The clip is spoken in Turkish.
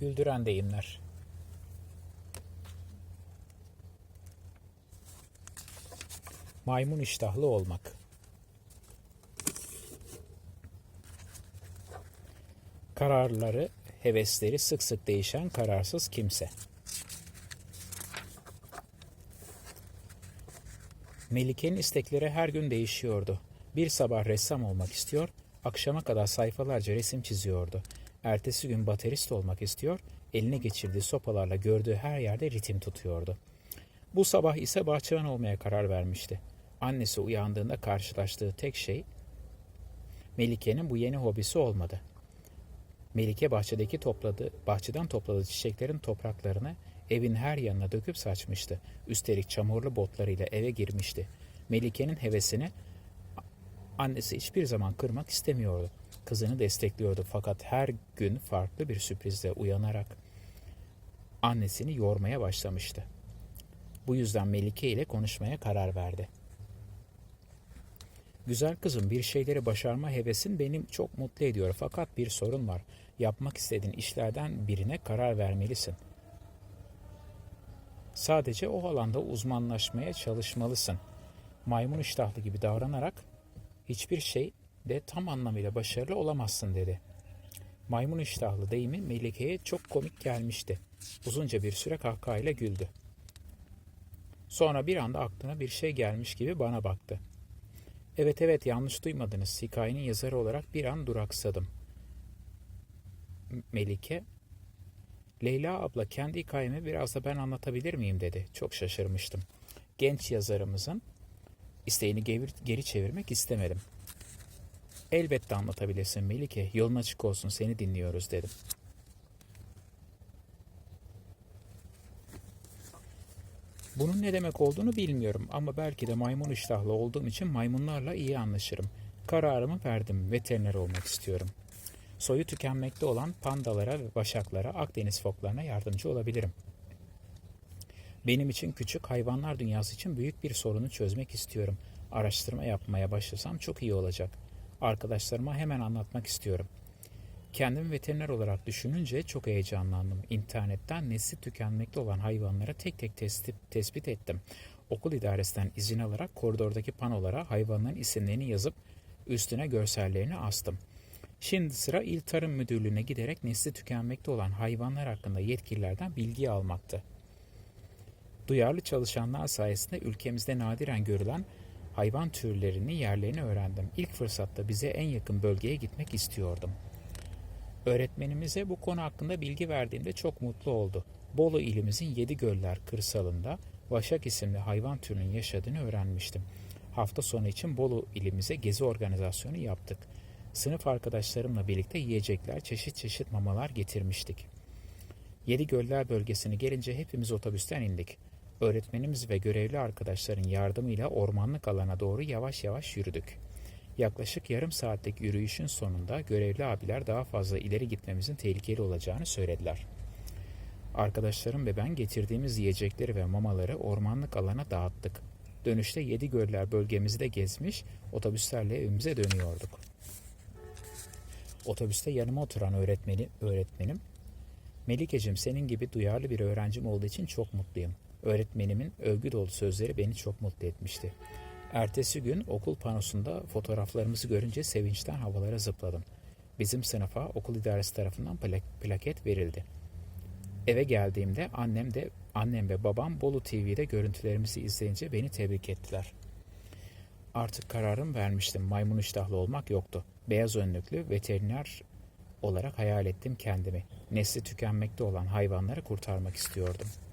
Güldüren deyimler. Maymun iştahlı olmak. Kararları, hevesleri sık sık değişen kararsız kimse. Melike'nin istekleri her gün değişiyordu. Bir sabah ressam olmak istiyor, akşama kadar sayfalarca resim çiziyordu. Ertesi gün baterist olmak istiyor, eline geçirdiği sopalarla gördüğü her yerde ritim tutuyordu. Bu sabah ise bahçıvan olmaya karar vermişti. Annesi uyandığında karşılaştığı tek şey Melike'nin bu yeni hobisi olmadı. Melike bahçedeki topladığı, bahçeden topladığı çiçeklerin topraklarını evin her yanına döküp saçmıştı. Üstelik çamurlu botlarıyla eve girmişti. Melike'nin hevesini annesi hiçbir zaman kırmak istemiyordu. Kızını destekliyordu fakat her gün farklı bir sürprizle uyanarak annesini yormaya başlamıştı. Bu yüzden Melike ile konuşmaya karar verdi. Güzel kızım bir şeyleri başarma hevesin benim çok mutlu ediyor fakat bir sorun var. Yapmak istediğin işlerden birine karar vermelisin. Sadece o alanda uzmanlaşmaya çalışmalısın. Maymun iştahlı gibi davranarak hiçbir şey de tam anlamıyla başarılı olamazsın dedi. Maymun iştahlı deyimi Melike'ye çok komik gelmişti. Uzunca bir süre kahkahayla güldü. Sonra bir anda aklına bir şey gelmiş gibi bana baktı. Evet evet yanlış duymadınız. Hikayenin yazarı olarak bir an duraksadım. Melike, Leyla abla kendi hikayemi biraz da ben anlatabilir miyim dedi. Çok şaşırmıştım. Genç yazarımızın isteğini geri, çevirmek istemedim. Elbette anlatabilirsin Melike. Yolun açık olsun seni dinliyoruz dedim. Bunun ne demek olduğunu bilmiyorum ama belki de maymun iştahlı olduğum için maymunlarla iyi anlaşırım. Kararımı verdim. Veteriner olmak istiyorum. Soyu tükenmekte olan pandalara ve başaklara, Akdeniz foklarına yardımcı olabilirim. Benim için küçük, hayvanlar dünyası için büyük bir sorunu çözmek istiyorum. Araştırma yapmaya başlasam çok iyi olacak. Arkadaşlarıma hemen anlatmak istiyorum. Kendimi veteriner olarak düşününce çok heyecanlandım. İnternetten nesli tükenmekte olan hayvanlara tek tek tespit, tespit ettim. Okul idaresinden izin alarak koridordaki panolara hayvanların isimlerini yazıp üstüne görsellerini astım. Şimdi sıra İl Tarım Müdürlüğü'ne giderek nesli tükenmekte olan hayvanlar hakkında yetkililerden bilgi almaktı. Duyarlı çalışanlar sayesinde ülkemizde nadiren görülen hayvan türlerini, yerlerini öğrendim. İlk fırsatta bize en yakın bölgeye gitmek istiyordum. Öğretmenimize bu konu hakkında bilgi verdiğimde çok mutlu oldu. Bolu ilimizin Yedi Göller kırsalında Vaşak isimli hayvan türünün yaşadığını öğrenmiştim. Hafta sonu için Bolu ilimize gezi organizasyonu yaptık. Sınıf arkadaşlarımla birlikte yiyecekler, çeşit çeşit mamalar getirmiştik. Yedi Göller bölgesine gelince hepimiz otobüsten indik. Öğretmenimiz ve görevli arkadaşların yardımıyla ormanlık alana doğru yavaş yavaş yürüdük. Yaklaşık yarım saatlik yürüyüşün sonunda görevli abiler daha fazla ileri gitmemizin tehlikeli olacağını söylediler. Arkadaşlarım ve ben getirdiğimiz yiyecekleri ve mamaları ormanlık alana dağıttık. Dönüşte Yedi Göller bölgemizi de gezmiş, otobüslerle evimize dönüyorduk. Otobüste yanıma oturan öğretmeni, öğretmenim, Melikeciğim senin gibi duyarlı bir öğrencim olduğu için çok mutluyum. Öğretmenimin övgü dolu sözleri beni çok mutlu etmişti. Ertesi gün okul panosunda fotoğraflarımızı görünce sevinçten havalara zıpladım. Bizim sınıfa okul idaresi tarafından plak plaket verildi. Eve geldiğimde annem de annem ve babam Bolu TV'de görüntülerimizi izleyince beni tebrik ettiler. Artık kararım vermiştim. Maymun iştahlı olmak yoktu. Beyaz önlüklü veteriner olarak hayal ettim kendimi. Nesli tükenmekte olan hayvanları kurtarmak istiyordum.''